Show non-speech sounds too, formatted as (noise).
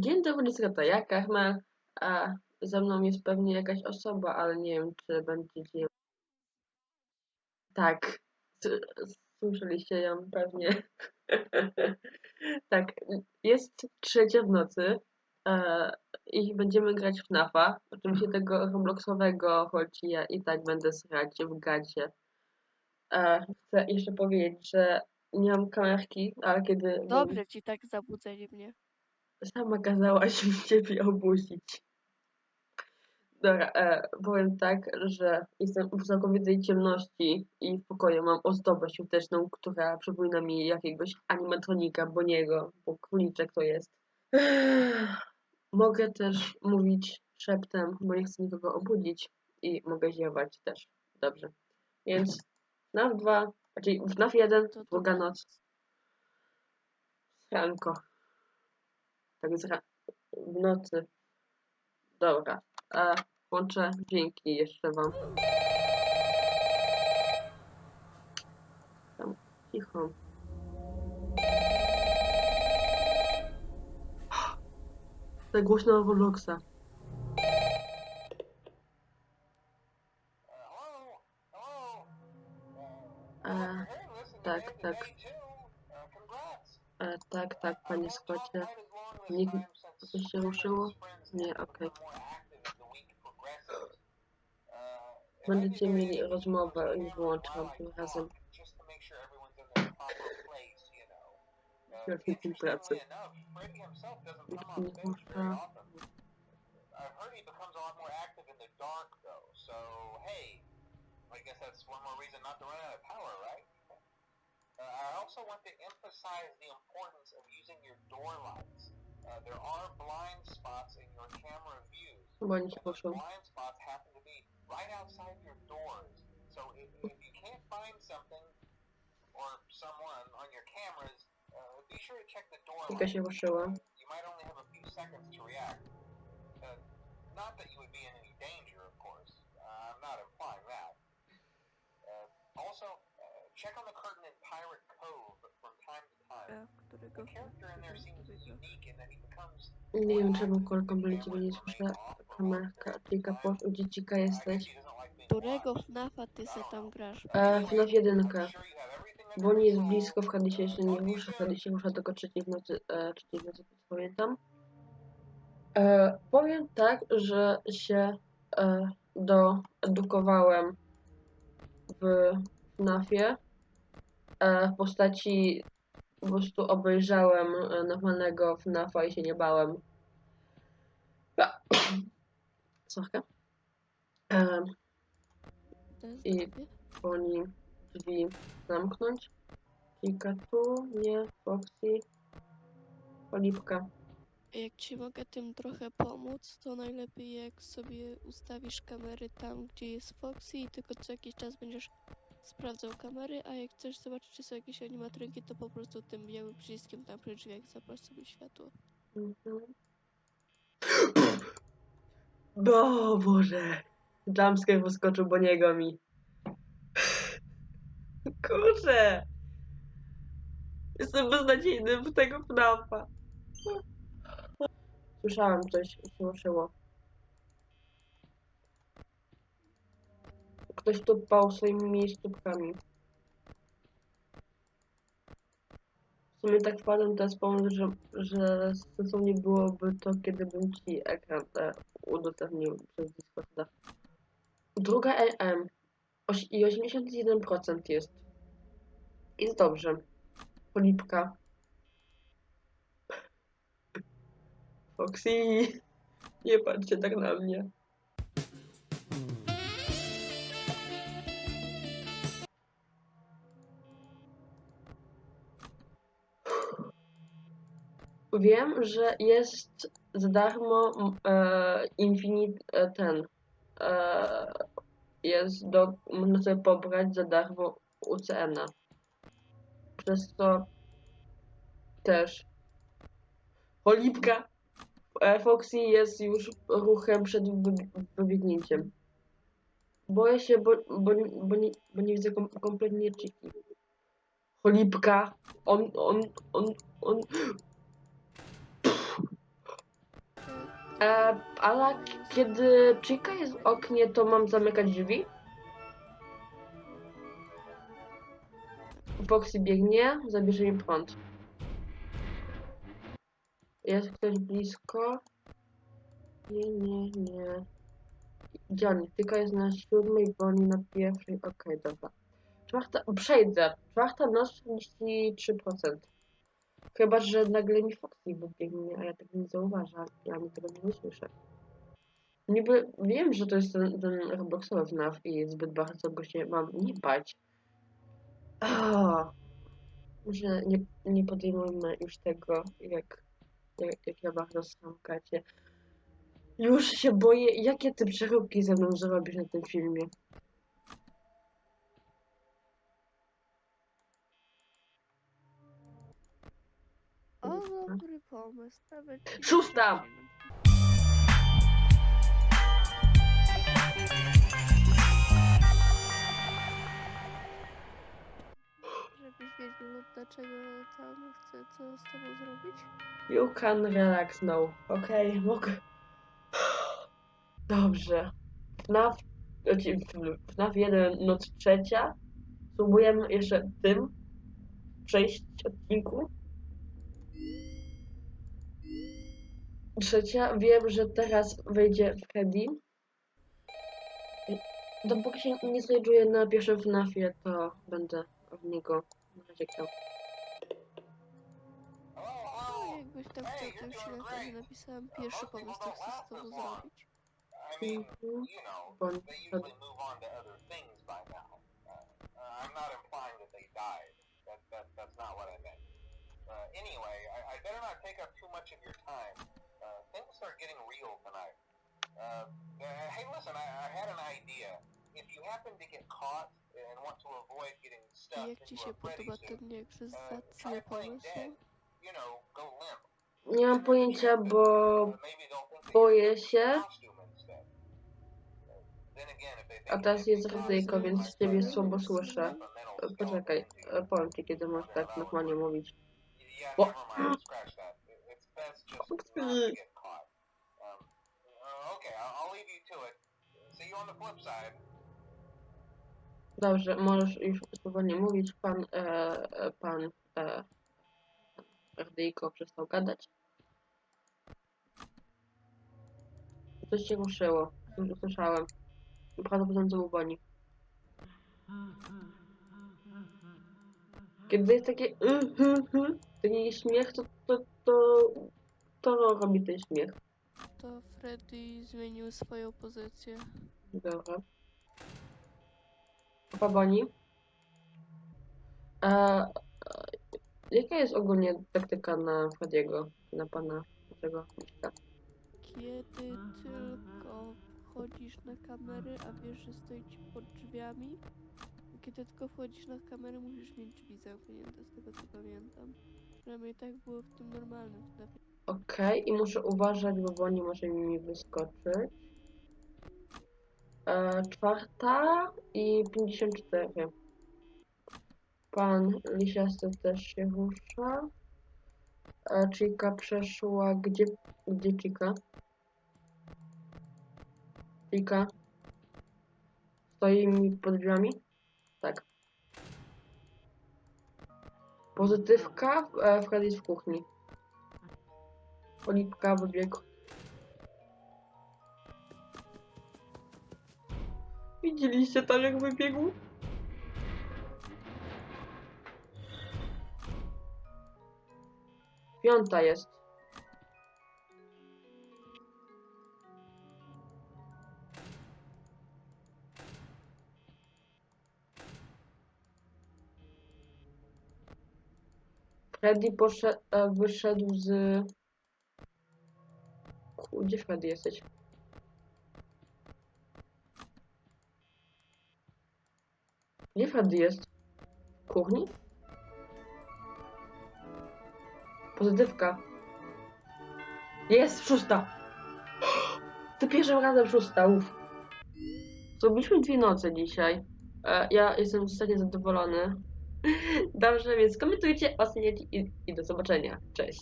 Dzień dobry, to ja, Karmel, a ze mną jest pewnie jakaś osoba, ale nie wiem, czy będziecie... Tak, słyszeliście ją pewnie. (laughs) tak, jest trzecia w nocy e, i będziemy grać w FNAFa. Oczywiście tego Robloxowego, choć ja i tak będę srać w gacie. E, chcę jeszcze powiedzieć, że nie mam kamerki, ale kiedy... Dobrze ci tak zabudzenie mnie. Sama kazałaś mi ciebie obudzić. Dobra, e, powiem tak, że jestem w całkowitej ciemności i w pokoju mam ozdobę świąteczną, która przypomina mi jakiegoś animatronika Boniego, bo króliczek to jest. (sighs) Mogę też mówić szeptem, bo nie chcę nikogo obudzić i mogę ziewać też. Dobrze. Więc FNAF 2, znaczy FNAF 1, To druga noc. Ranko. Tak jest ra- w nocy. Dobra. E, włączę dźwięki jeszcze wam. Tam cicho. Tak głośno Robloxa. E, tak, tak. E, tak, tak, panie Scottie. Nikt coś się ruszyło? Nie, okej. Będziecie mieli rozmowę i włączam tym razem. Świetny pracy. Nikt nie włącza. I've heard he becomes a lot more active in the dark, though. So, hey, I guess that's one more reason not to run out of power, right? (laughs) Uh, I also want to emphasize the importance of using your door lights. Uh, there are blind spots in your camera views. Chyba nie się and those poszło. blind spots happen to be right outside your doors. So if, if you can't find something or someone on your cameras, uh, be sure to check the door Kilka lights. się ruszyła. You might only have a few seconds to react. Uh, not that you would be in any danger, of course. Uh, I'm not implying that. Uh, also, uh, check on the curtain in Pirate Cove from time to time. Którego Nie wiem czemu kolką byli ciebie nie słyszę. Kamerka, klika posz, u dziecika jesteś. Którego FNAFa ty se tam grasz? E, FNAF 1. Make sure you have everything Bo nie jest blisko, w Hadisie jeszcze nie rusza. W Hadisie rusza tylko trzeciej w nocy, e, trzeciej w nocy, pamiętam. E, powiem tak, że się e, doedukowałem w FNAFie. E, w postaci po prostu obejrzałem e, normalnego FNAFa i się nie bałem. Sorka. Jest I- oni drzwi zamknąć. Kilka tu, nie, Foxy, Polipka. Jak ci mogę tym trochę pomóc, to najlepiej jak sobie ustawisz kamery tam, gdzie jest Foxy i tylko co jakiś czas będziesz sprawdzał kamery, a jak chcesz zobaczyć, czy są jakieś animatroniki, to po prostu tym białym przyciskiem tam przy drzwiach zapal sobie światło. O Boże! Jumpscare wyskoczył Boniego mi. Kurczę! Jestem beznadziejny w tego FNAFa. Słyszałem coś, się ruszyło. Ktoś tupał swoimi stópkami. W sumie tak wpadłem teraz pomysł, że, że sensownie byłoby to, kiedy bym ci ekran e, udostępnił przez Discorda. Druga LM oś- i 81% jest. Jest dobrze. Polipka. Foxy. Nie patrzcie tak na mnie. Wiem, że jest za darmo e, Infinite e, ten. E, jest do. Można sobie pobrać za darmo UCN-a. Przez to też. Polipka! E, Foxy jest już ruchem przed wyb- wybiegnięciem. Boję się, bo, bo, bo, nie, bo nie widzę kom, kompletnie czyki. Cholipka! On, on, on, on... E, ale kiedy Chica jest w oknie, to mam zamykać drzwi? Foxy biegnie, zabierze mi prąd. Jest ktoś blisko? Nie, nie, nie. Oni? Tylko jest na siódmej, bo oni na pierwszej. Okej, dobra. Czwarta, przejdę. Czwarta noc 43%. Chyba, że nagle mi Foxy wybiegnie, a ja tego nie zauważam. Ja mi tego nie słyszę. Niby wiem, że to jest ten, ten Robloxowy FNAF i zbyt bardzo go się mam nie bać. Może nie, nie podejmujmy już tego, jak, jak, jak ja bardzo skamkacie. Już się boję, jakie ty przeróbki ze mną zrobisz na tym filmie. O, Dobra. Dobry pomysł. Nawet Szósta! Żebyś wiedział, dlaczego tam chcę co z tobą zrobić. You can relax now. Okej, mogę. Dobrze. FNAF, znaczy FNAF 1 noc trzecia. Spróbujemy jeszcze tym przejść odcinku. Trzecia. Wiem, że teraz wejdzie Freddy. Dopóki się nie znajduję na pierwszym FNAFie, to będę w niego na razie grał. Hello, O, hello. jakbyś tam chciał, to już na napisałem pierwszy pomysł, co chcę z tobą zrobić. Mhm. Bon- they usually move on to other things by now. I'm not implying that they died. That, that, that's not what I meant. Uh, anyway, I, I better not take up too much of your time. Things are getting real tonight. Uh, uh, hey, listen, I, I had an idea. If you happen to get caught and want to avoid getting stuck jak ci into się a Freddy podoba suit, ten uh, try playing pomysł? dead. You know, go limp. Nie mam pojęcia, bo Uh, maybe they'll think that boję you're się. in costume instead. Then again, if they think A teraz jest costume, więc ciebie słabo słyszę. E, Poczekaj, e, powiem ci, kiedy możesz tak normalnie mówić. Yeah, Bo- never mind. Scratch that. It- It's best just not to get caught. Um, uh, okay, I'll, I'll leave you to it. See you on the flip side. Dobrze, możesz już spokojnie mówić. Pan, e, e, pan, e, radyjko przestał gadać. Coś się ruszyło. Już usłyszałem. Prawdopodobnie to był Boni. Kiedy jest takie y, y, y, taki śmiech, to, to, to, to robi ten śmiech. To Freddy zmienił swoją pozycję. Dobra. Papa Boni. A, a, jaka jest ogólnie taktyka na Frediego, na pana tego miśka? Kiedy tylko wchodzisz na kamerę, a wiesz, że stoi ci pod drzwiami, kiedy tylko wchodzisz na kamerę, musisz mieć drzwi zamknięte, z tego co pamiętam. Przynajmniej tak było w tym normalnym sklepie. Okej, i muszę uważać, bo Boni może mi wyskoczyć. E, czwarta i 54. Pan Lisiasty też się rusza. E, przeszła. Gdzie, gdzie Chica? Chica? Stoi mi pod drzwiami? Tak. Pozytywka e, Freddy jest w kuchni. Olipka wybiegł. Widzieliście tam jak wybiegł? Piąta jest. Freddy poszedł, e, wyszedł z... Gdzie Freddy jesteś? Gdzie jest? W kuchni? Pozytywka. Jest, szósta! (gasps) Za pierwszym razem szósta, uff. Zrobiliśmy dwie noce dzisiaj. E, ja jestem zasadzie zadowolony. (laughs) Dobrze, więc komentujcie, oceniajcie i, i do zobaczenia. Cześć.